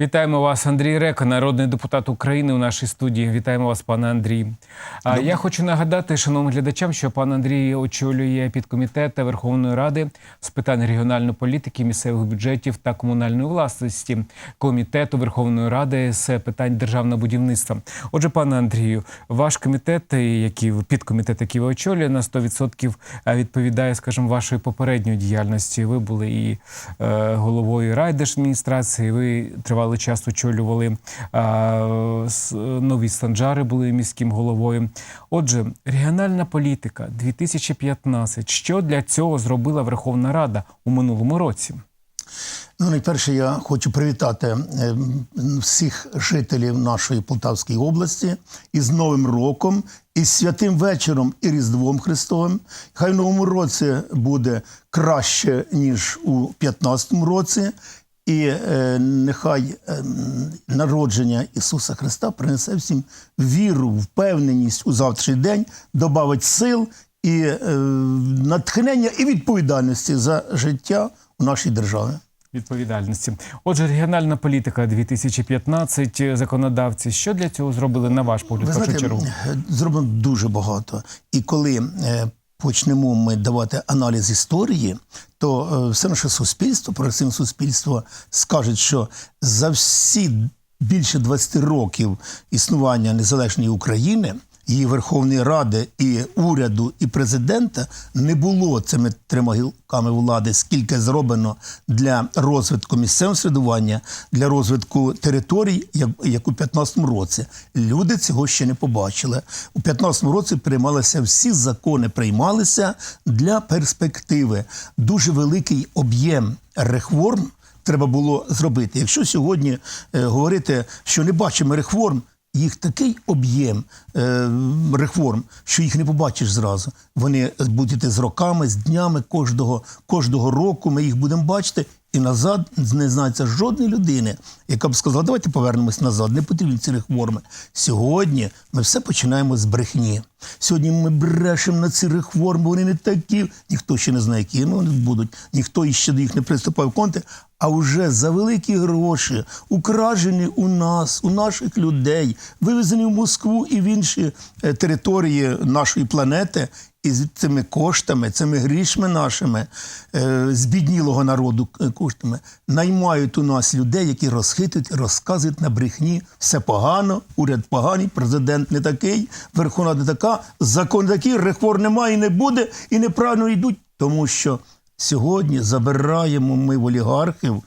Вітаємо вас, Андрій Река, народний депутат України у нашій студії. Вітаємо вас, пане Андрій. А я хочу нагадати шановним глядачам, що пан Андрій очолює підкомітет Верховної Ради з питань регіональної політики, місцевих бюджетів та комунальної власності комітету Верховної Ради з питань державного будівництва. Отже, пане Андрію, ваш комітет, який підкомітет, який ви очолює, на 100% відповідає, скажімо, вашої попередньої діяльності. Ви були і е, головою райдержадміністрації, ви тривалий час очолювали нові санджари, були міським головою. Отже, регіональна політика 2015. Що для цього зробила Верховна Рада у минулому році? Ну, найперше, я хочу привітати е, всіх жителів нашої Полтавської області із Новим роком, із святим вечором і Різдвом Христовим. Хай в новому році буде краще, ніж у 2015 році. І е, нехай е, народження Ісуса Христа принесе всім віру, впевненість у завтрашній день, добавить сил і е, натхнення і відповідальності за життя у нашій державі. Відповідальності. Отже, регіональна політика 2015, законодавці. Що для цього зробили на ваш погляд? Ви знаєте, е, зроблено дуже багато. І коли е, почнемо ми давати аналіз історії, то е, все наше суспільство, прогресивне суспільство, скаже, що за всі більше 20 років існування незалежної України. Її Верховної Ради, і уряду, і президента не було цими трьома гілками влади, скільки зроблено для розвитку місцевого середування, для розвитку територій, як, у 2015 році. Люди цього ще не побачили. У 2015 році приймалися всі закони, приймалися для перспективи. Дуже великий об'єм реформ треба було зробити. Якщо сьогодні е, говорити, що не бачимо реформ. Їх такий об'єм е, реформ, що їх не побачиш зразу. Вони будуть з роками, з днями кожного, кожного року. Ми їх будемо бачити. І назад не знається жодної людини, яка б сказала, давайте повернемось назад. Не потрібні ці реформи. Сьогодні ми все починаємо з брехні. Сьогодні ми брешемо на ці реформи, вони не такі. Ніхто ще не знає, які вони будуть, ніхто іще до їх не приступав конти. А вже за великі гроші, укражені у нас, у наших людей, вивезені в Москву і в інші е, території нашої планети. І з цими коштами, цими грішми нашими, е, збіднілого народу е, коштами, наймають у нас людей, які розхитують, розказують на брехні. Все погано, уряд поганий, президент не такий, Верховна не така, закон такий, реформ немає і не буде, і неправильно йдуть, тому що. Сьогодні забираємо ми в олігархів,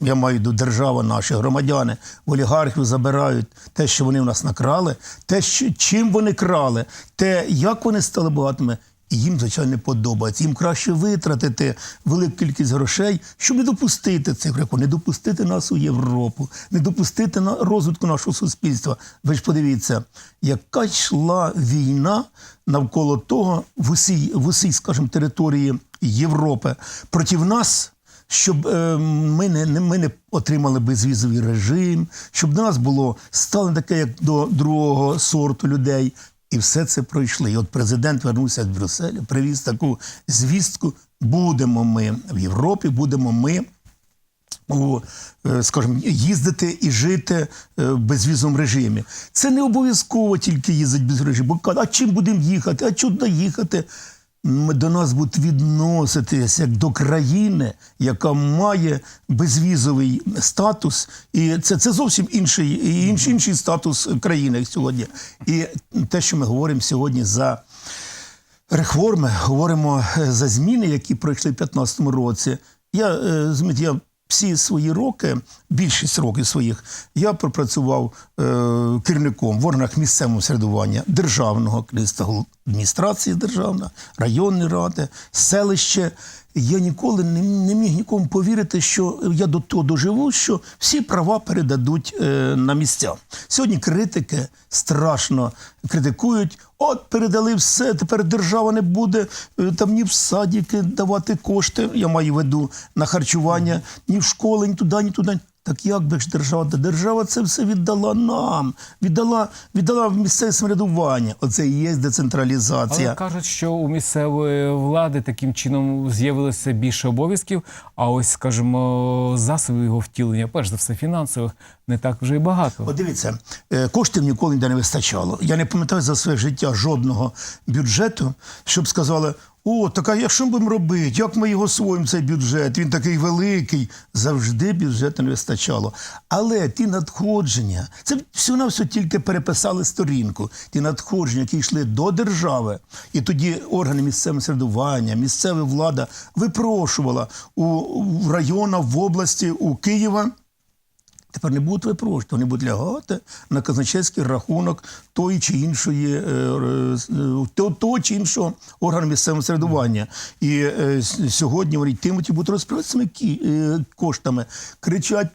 я маю виду держава, наші громадяни, в олігархів забирають те, що вони в нас накрали, те, що, чим вони крали, те, як вони стали багатими. І їм, звичайно, не подобається. Їм краще витратити велику кількість грошей, щоб не допустити цих реформ, не допустити нас у Європу, не допустити на розвитку нашого суспільства. Ви ж подивіться, яка йшла війна навколо того в усій, в усій, скажімо, території Європи проти нас. Щоб е, ми, не, ми не отримали безвізовий режим, щоб нас було стало таке, як до другого сорту людей. І все це пройшли. І от президент вернувся з Брюсселя, привіз таку звістку. Будемо ми в Європі, будемо ми у, е, скажімо, їздити і жити е, в безвізовому режимі. Це не обов'язково тільки їздити без режиму. Бо а чим будемо їхати? А чого їхати? До нас будуть відноситись як до країни, яка має безвізовий статус, і це, це зовсім інший, інший, інший статус країни сьогодні. І те, що ми говоримо сьогодні за реформи, говоримо е, за зміни, які пройшли в 2015 році. Я, е, я всі свої роки, більшість років своїх, я пропрацював е, керівником в органах місцевого середування державного адміністрації державна, районної ради, селище. Я ніколи не, не міг нікому повірити, що я до того доживу, що всі права передадуть е, на місця. Сьогодні критики страшно критикують. От передали все, тепер держава не буде е, там ні в садіки давати кошти. Я маю в виду на харчування, ні в школи, ні туди, ні туди. Так як би ж держава? Та держава це все віддала нам, віддала, віддала в місцеве самоврядування. Оце і є децентралізація. Але кажуть, що у місцевої влади таким чином з'явилося більше обов'язків, а ось, скажімо, засобів його втілення, перш за все, фінансових, не так вже і багато. От дивіться, е, коштів ніколи ніде не вистачало. Я не пам'ятаю за своє життя жодного бюджету, щоб сказали: о, так а що будемо робити? Як ми його освоїмо, цей бюджет? Він такий великий. Завжди бюджету не вистачало. Але ті надходження, це все на все тільки переписали сторінку. Ті надходження, які йшли до держави, і тоді органи місцевого середування, місцева влада випрошувала у районах, в області, у Києва. Тепер не будуть випрошувати, вони будуть лягати на казначейський рахунок тої чи іншої е, е, того, того чи іншого органу місцевого середування. І е, сьогодні вони йтимуть і будуть е, коштами. Кричать.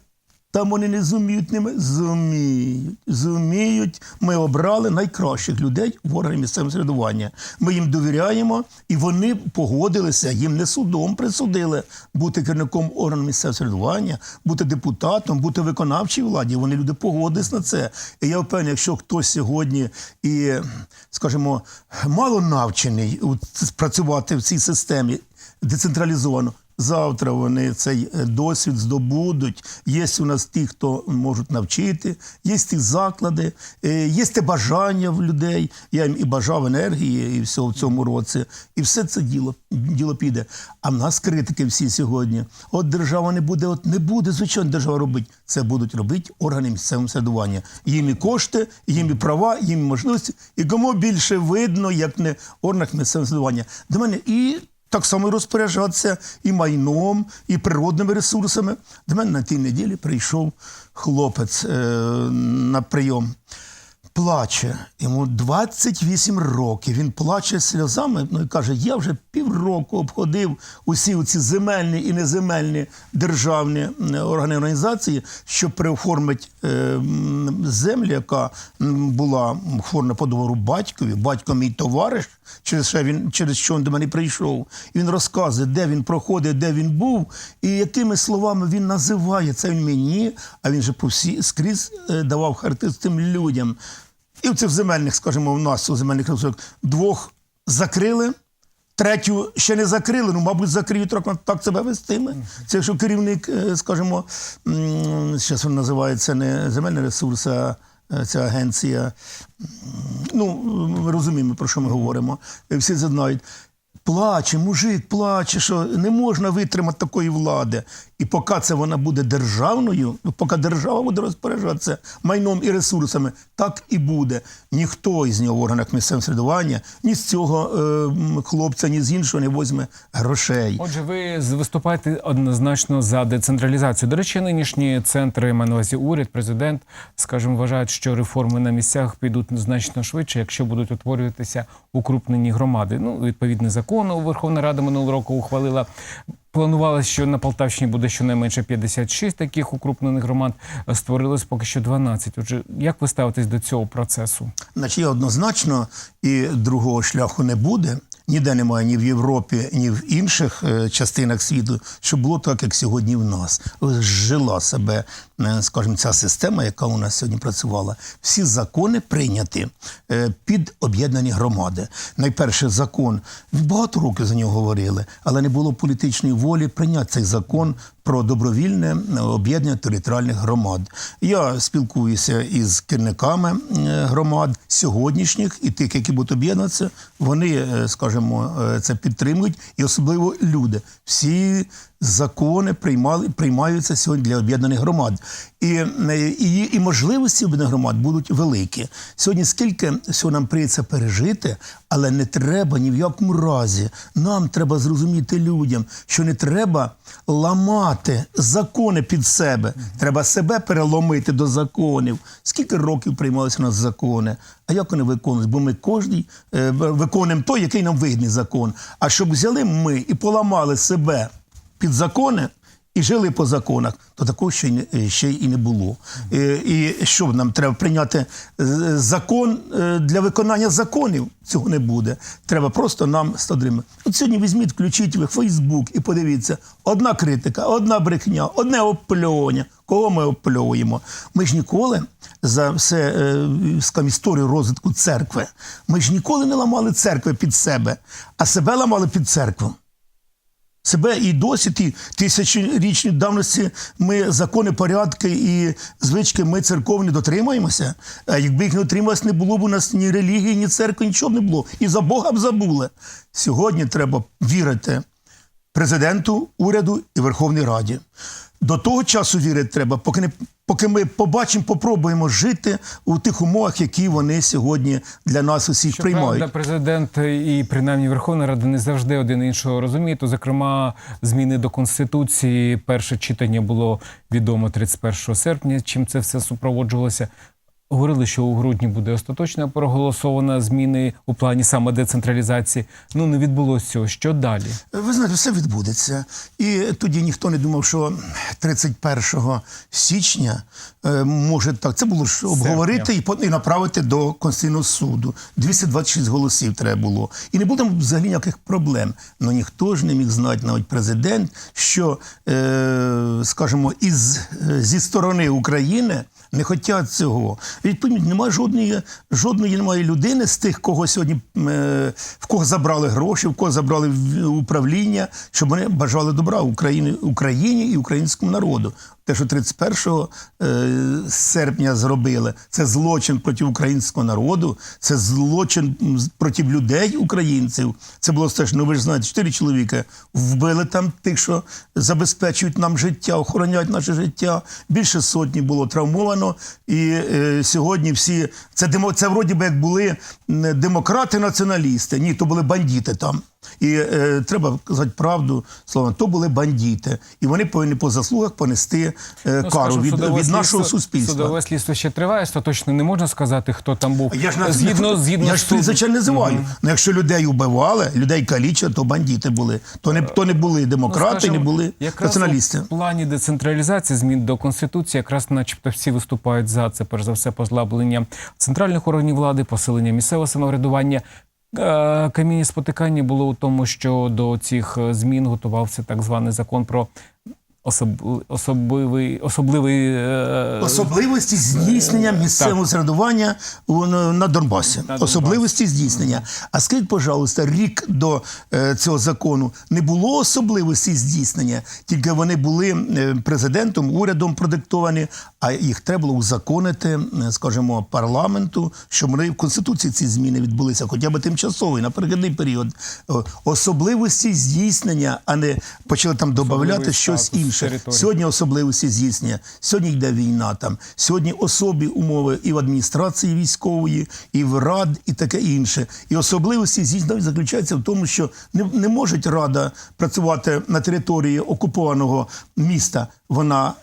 Там вони не зуміють ними. Зуміють. Зуміють. Ми обрали найкращих людей в органі місцевого середування. Ми їм довіряємо, і вони погодилися, їм не судом присудили бути керівником органу місцевого середування, бути депутатом, бути виконавчій владі. Вони люди погодились на це. І я впевнений, якщо хтось сьогодні і, скажімо, мало навчений працювати в цій системі децентралізовано. Завтра вони цей е, досвід здобудуть. Є у нас ті, хто можуть навчити, є ті заклади, е, є те бажання в людей. Я їм і бажав енергії, і все в цьому році. І все це діло, діло піде. А в нас критики всі сьогодні. От держава не буде, от не буде, звичайно, держава робить. Це будуть робити органи місцевого самоврядування. Їм і кошти, їм і права, їм і можливості. І кому більше видно, як не органах місцевого самоврядування. До мене і так само розпоряджатися і майном, і природними ресурсами. До мене на тій неділі прийшов хлопець е, на прийом. Плаче, йому 28 років. Він плаче сльозами. Ну і каже: я вже півроку обходив усі ці земельні і неземельні державні органи організації, щоб переоформити е, землю, яка була оформлена по договору батькові. Батько мій товариш, через що він через що він до мене прийшов. І він розказує, де він проходить, де він був, і якими словами він називає це він мені, а він же по всі скрізь е, давав характеристики тим людям. І в цих земельних, скажімо, в нас у земельних ресурсах двох закрили. Третю ще не закрили, ну, мабуть, закриють так себе вестиме. Це якщо керівник, е, скажімо, зараз він називається не земельний ресурс, а е, ця агенція. Ну, ми розуміємо, про що ми говоримо. Всі знають. Плаче, мужик плаче, що не можна витримати такої влади. І поки це вона буде державною, ну, поки держава буде розпоряджатися майном і ресурсами, так і буде. Ніхто із нього в органах місцевого середування, ні з цього е, хлопця, ні з іншого не возьме грошей. Отже, ви виступаєте однозначно за децентралізацію. До речі, нинішні центри, маю уряд, президент, скажімо, вважають, що реформи на місцях підуть значно швидше, якщо будуть утворюватися укрупнені громади. Ну, відповідний закон Верховна Рада минулого року ухвалила. Планувалося, що на Полтавщині буде щонайменше 56 таких укрупнених громад. Створилось поки що 12. Отже, як ви ставитесь до цього процесу? Значить, однозначно і другого шляху не буде. Ніде немає ні в Європі, ні в інших е, частинах світу, щоб було так, як сьогодні в нас. Жила себе, скажімо, ця система, яка у нас сьогодні працювала. Всі закони прийняті е, під об'єднані громади. Найперше закон багато років за нього говорили, але не було політичної волі прийняти цей закон про добровільне е, об'єднання територіальних громад. Я спілкуюся із керівниками е, громад сьогоднішніх і тих, які будуть об'єднатися. Вони, е, скажімо, е, це підтримують, і особливо люди. Всі закони приймали, приймаються сьогодні для об'єднаних громад. І, е, і, і можливості об'єднаних громад будуть великі. Сьогодні скільки всього нам прийдеться пережити, але не треба ні в якому разі. Нам треба зрозуміти людям, що не треба ламати закони під себе. Треба себе переломити до законів. Скільки років приймалися у нас закони? А як вони виконують? Бо ми кожен е, виконуємо той, який нам вигідний закон. А щоб взяли ми і поламали себе під закони. і жили по законах, то такого ще, й не- ще і не було. Е, І що нам треба прийняти е, закон е, для виконання законів? Цього не буде. Треба просто нам стадрими. От сьогодні візьміть, включіть ви Фейсбук і подивіться: одна критика, одна брехня, одне опльовування. Кого ми опльовуємо? Ми ж ніколи за все е, скажімо, історію розвитку церкви. Ми ж ніколи не ламали церкви під себе, а себе ламали під церкву. Себе і досі ті тисячорічні давності ми закони, порядки і звички ми церковні дотримуємося. А якби їх не дотримувалися, не було б у нас ні релігії, ні церкви, нічого б не було. І за Бога б забули. Сьогодні треба вірити президенту, уряду і Верховній Раді. До того часу вірити треба, поки не поки ми побачимо, попробуємо жити у тих умовах, які вони сьогодні для нас усіх приймають. Щоправда, президент і принаймні Верховна Рада не завжди один іншого розуміють. То, зокрема, зміни до конституції. Перше читання було відомо 31 серпня. Чим це все супроводжувалося? Говорили, що у грудні буде остаточно проголосована зміни у плані саме децентралізації. Ну не відбулося цього. Що далі? Ви знаєте, все відбудеться. І тоді ніхто не думав, що 31 січня е, може так. Це було ж обговорити і, і направити до Конституційного суду. 226 голосів треба було. І не було там взагалі ніяких проблем. Ну ніхто ж не міг знати, навіть президент, що, е, скажімо, із, е, зі сторони України. Не хочуть цього. Відповідно, немає жодної, жодної немає людини з тих, кого сьогодні е, в кого забрали гроші, в кого забрали управління, щоб вони бажали добра Україні, Україні і українському народу. Те, що 31 е, серпня зробили, це злочин проти українського народу, це злочин проти людей, українців. Це було страшно. Ну, ви ж знаєте, чотири чоловіка вбили там тих, що забезпечують нам життя, охороняють наше життя. Більше сотні було травмовано. І е, сьогодні всі це демо, це вроді би як були демократи-націоналісти. Ні, то були бандити там. І е, треба казати правду, словом, то були бандити. І вони повинні по заслугах понести е, Ну, кару скажу, від, від нашого слідство- суспільства. Судове слідство ще триває, остаточно не можна сказати, хто там був. Я ж згідно, згідно я ж прізвичай називаю. Ну, якщо людей убивали, людей калічили, то бандити були. То не, то не були демократи, Ну, скажімо, не були якраз націоналісти. У плані децентралізації змін до конституції, якраз, начебто, всі виступають за це. Перш за все, послаблення центральних органів влади, посилення місцевого самоврядування. Е, Каміння спотикання було у тому, що до цих е, змін готувався так званий закон про особ... особливий особливий е, Особливості здійснення місцевого середування у- на на Донбасі. Донбасі. Особливості здійснення. А скажіть, пожалуйста, рік до е, цього закону не було особливості здійснення, тільки вони були е, президентом, урядом продиктовані, а їх треба було узаконити, е, скажімо, парламенту, щоб вони в конституції ці зміни відбулися, хоча б тимчасовий, на перехідний період. Особливості здійснення, а не почали там Особливий щось статус інше. території. Сьогодні особливості здійснення. Сьогодні йде війна там. Сьогодні особі умови і в адміністрації військової, і в рад, і таке інше. І особливості здійснення заключаються в тому, що не, не може рада працювати на території окупованого міста. Вона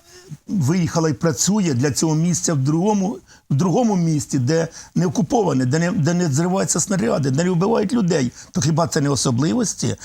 виїхала і працює для цього місця в другому, в другому місті, де не окуповане, де не, де не зриваються снаряди, де не вбивають людей. То хіба це не особливості?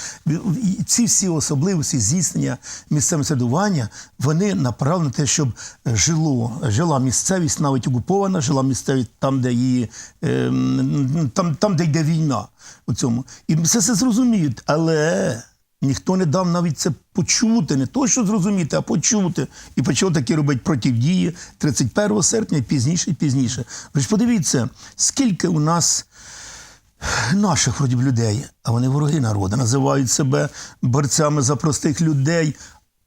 І Ці всі особливості здійснення місцевого середування, вони направлені на те, щоб жило, жила місцевість, навіть окупована, жила місцевість там, де її ем, там, там, де йде війна. У цьому. І все це зрозуміють, але. Ніхто не дав навіть це почути, не то, що зрозуміти, а почути. І почав такі робити протидії 31 серпня пізніше, і пізніше. Ви ж подивіться, скільки у нас наших вроді людей, а вони вороги народу, називають себе борцями за простих людей.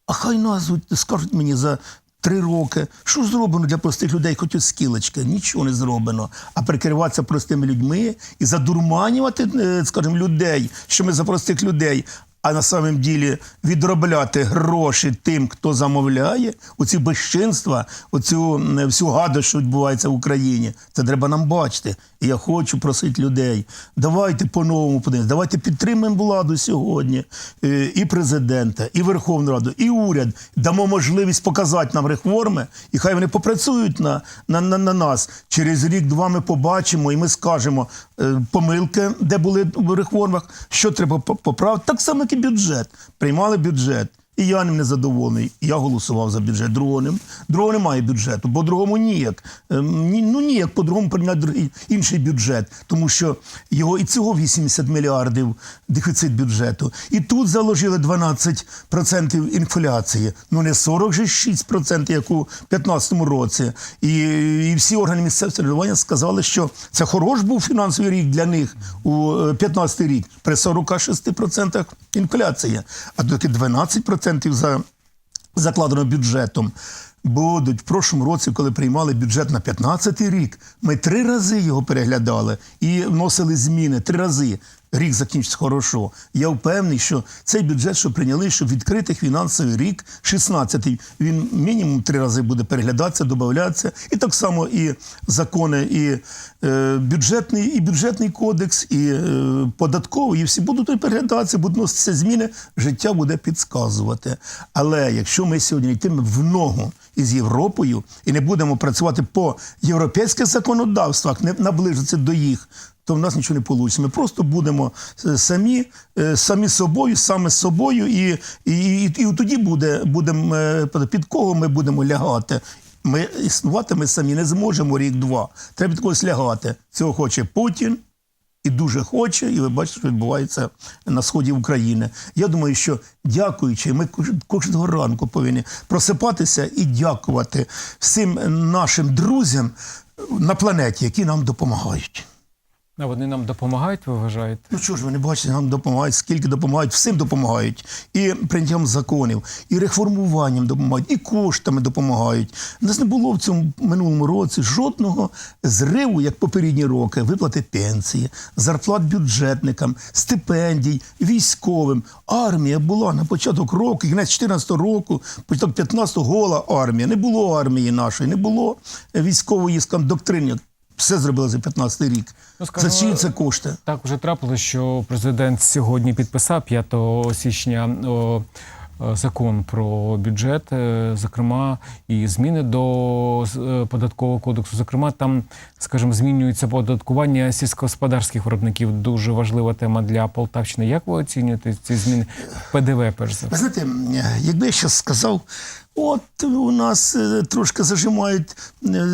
А хай назвуть, скажуть мені за три роки, що зроблено для простих людей, хоч скілечки, нічого не зроблено. А прикриватися простими людьми і задурманювати, е, скажімо, людей, що ми за простих людей. А на самом ділі відробляти гроші тим, хто замовляє, оці безчинства, оцю всю гадость, що відбувається в Україні. Це треба нам бачити. І я хочу просити людей. Давайте по-новому подивимося, давайте підтримаємо владу сьогодні, е, і президента, і Верховну Раду, і уряд. Дамо можливість показати нам реформи, і хай вони попрацюють на, на, на, на нас. Через рік-два ми побачимо, і ми скажемо е, помилки, де були в реформах, що треба поправити. Так само, і бюджет. Приймали бюджет. І я ним не задоволений. Я голосував за бюджет. Другого, нем- другого немає бюджету. По-другому ніяк. Ем, Ну ніяк по-другому прийняти інший бюджет. Тому що його і цього 80 мільярдів дефіцит бюджету. І тут заложили 12% інфляції. Ну не 40 же 6%, як у 2015 році. І, і всі органи місцевого самоврядування сказали, що це хорош був фінансовий рік для них у 2015 рік при 46% інфляції. А тільки 12% за закладено бюджетом. Будуть в прошлому році, коли приймали бюджет на 15 рік, ми три рази його переглядали і вносили зміни. Три рази. Рік закінчиться хорошо. Я впевнений, що цей бюджет, що прийняли, щоб відкрити фінансовий рік, 16-й, він мінімум три рази буде переглядатися, додатися. І так само і закони, і е, бюджетний, і бюджетний кодекс, і е, податковий, і всі будуть переглядатися, будуть вноситися зміни, життя буде підказувати. Але якщо ми сьогодні йтимо в ногу із Європою і не будемо працювати по європейських законодавствах, не наближитися до їх, то в нас нічого не вийде. Ми просто будемо е, самі, е, самі собою, саме собою, і, і, і, і тоді буде, будемо, е, під кого ми будемо лягати. Ми існувати ми самі не зможемо рік-два. Треба когось лягати. Цього хоче Путін і дуже хоче, і ви бачите, що відбувається на сході України. Я думаю, що дякуючи, ми кож- кожного ранку повинні просипатися і дякувати всім нашим друзям на планеті, які нам допомагають. А вони нам допомагають, ви вважаєте? Ну що ж ви не бачите, нам допомагають, скільки допомагають, всім допомагають. І прийняттям законів, і реформуванням допомагають, і коштами допомагають. У нас не було в цьому минулому році жодного зриву, як попередні роки, виплати пенсії, зарплат бюджетникам, стипендій, військовим. Армія була на початок року, кінець 14 року, початок 15 гола армія. Не було армії нашої, не було військової скажімо, доктрини. Все зробили за 15 рік. Ну, скажімо, за чиї це кошти? Так вже трапилося, що президент сьогодні підписав 5 січня о, е, закон про бюджет, е, зокрема, і зміни до е, податкового кодексу. Зокрема, там, скажімо, змінюється податкування сільськогосподарських виробників. Дуже важлива тема для Полтавщини. Як ви оцінюєте ці зміни? ПДВ, перш за все. знаєте, якби я зараз сказав, от у нас е, трошки зажимають е,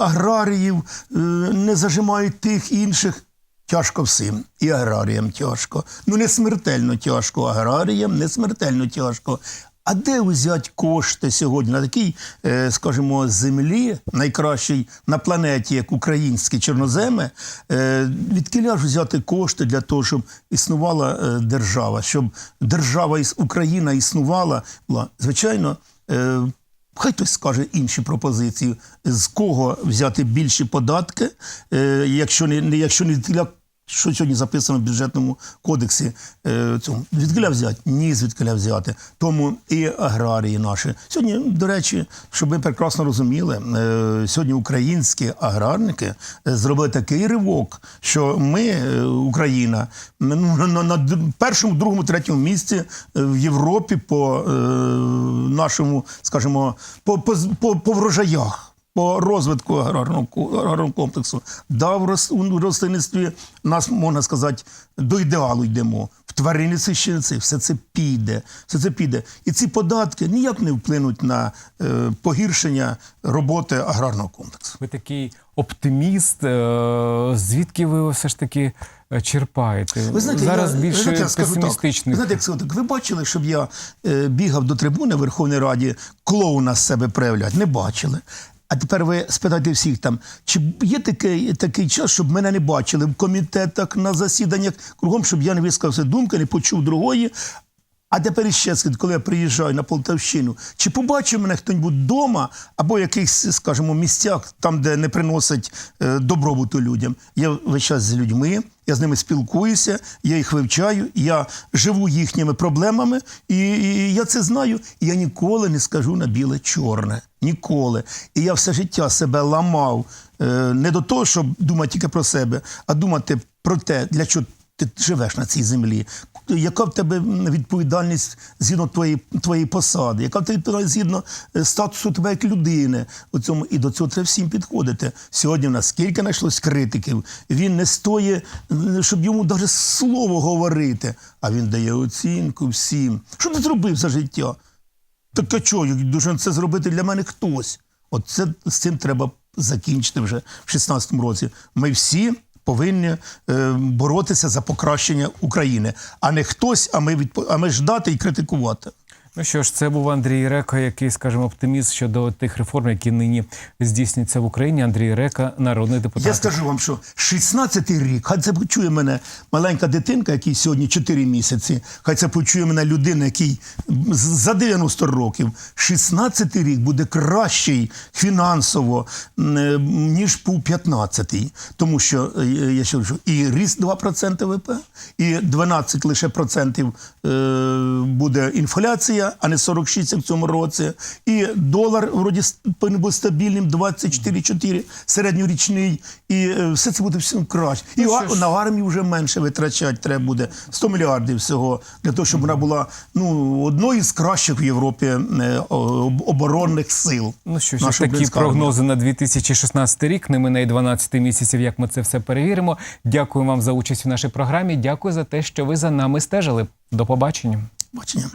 аграріїв, е, не зажимають тих інших. Тяжко всім. І аграріям тяжко. Ну, не смертельно тяжко. Аграріям не смертельно тяжко. А де взяти кошти сьогодні на такій, е, скажімо, землі, найкращій на планеті, як українські чорноземи, е, відкиля ж взяти кошти для того, щоб існувала е, держава, щоб держава Україна існувала, звичайно. Хай хтось скаже інші пропозиції, з кого взяти більші податки, якщо не якщо не для що сьогодні записано в бюджетному кодексі е, цьому звідкиля взяти? Ні, звідкиля взяти. Тому і аграрії наші сьогодні, до речі, щоб ви прекрасно розуміли, е, сьогодні українські аграрники е, зробили такий ривок, що ми, е, Україна, ми, ну, на, на першому, другому, третьому місці е, в Європі по е, нашому, скажімо, по, по, по, по врожаях. По розвитку аграрного, комплексу. Да, в рослинництві нас, можна сказати, до ідеалу йдемо. В тваринниці ще це, все це піде. Все це піде. І ці податки ніяк не вплинуть на е, погіршення роботи аграрного комплексу. Ви такий оптиміст. е, Звідки ви все ж таки е, черпаєте? Ви знаєте, Зараз я, більше ви знаєте, так. Ви знаєте, як так, ви бачили, щоб я е, бігав до трибуни в Верховній Раді, клоуна з себе проявляти? Не бачили. А тепер ви спитайте всіх там, чи є такий, такий час, щоб мене не бачили в комітетах, на засіданнях, кругом, щоб я не висказав думки, не почув другої. А тепер іще, коли я приїжджаю на Полтавщину, чи побачив мене хтось вдома або якихось, скажімо, місцях, там, де не приносить е, добробуту людям. Я весь час з людьми, я з ними спілкуюся, я їх вивчаю, я живу їхніми проблемами, і, я це знаю. Я ніколи не скажу на біле чорне. Ніколи. І я все життя себе ламав е, не до того, щоб думати тільки про себе, а думати про те, для чого ти живеш на цій землі. Яка в тебе відповідальність згідно твоєї, твоєї посади, яка в тебе згідно е, статусу тебе як людини. У цьому, і до цього треба всім підходити. Сьогодні в нас скільки знайшлось критиків, він не стоїть, е, щоб йому навіть слово говорити, а він дає оцінку всім. Що ти зробив за життя? Так а чого, дуже це зробити для мене хтось. От це з цим треба закінчити вже в 16-му році. Ми всі повинні е, боротися за покращення України, а не хтось, а ми відпо- а ми ждати і критикувати. Ну що ж, це був Андрій Река, який, скажімо, оптиміст щодо тих реформ, які нині здійснюються в Україні. Андрій Река, народний депутат. Я скажу вам, що 16-й рік, хай це почує мене маленька дитинка, якій сьогодні 4 місяці, хай це почує мене людина, який за 90 років. 16-й рік буде кращий фінансово, е, ніж був 15-й. Тому що е, я ще кажу, і ріст 2% ВВП, і 12 лише процентів е, буде інфляція, а не 46 як в цьому році. І долар вроді повинен бути стабільним 24,4 середньорічний. І е, все це буде всім краще. І Ну, на армію вже менше витрачати треба буде 100 мільярдів всього для того, щоб вона була ну одною з кращих в Європі е, оборонних сил. Ну що ж, такі армія. прогнози на 2016 рік. Не минає 12 місяців, як ми це все перевіримо. Дякую вам за участь в нашій програмі. Дякую за те, що ви за нами стежили. До побачення. Бачення.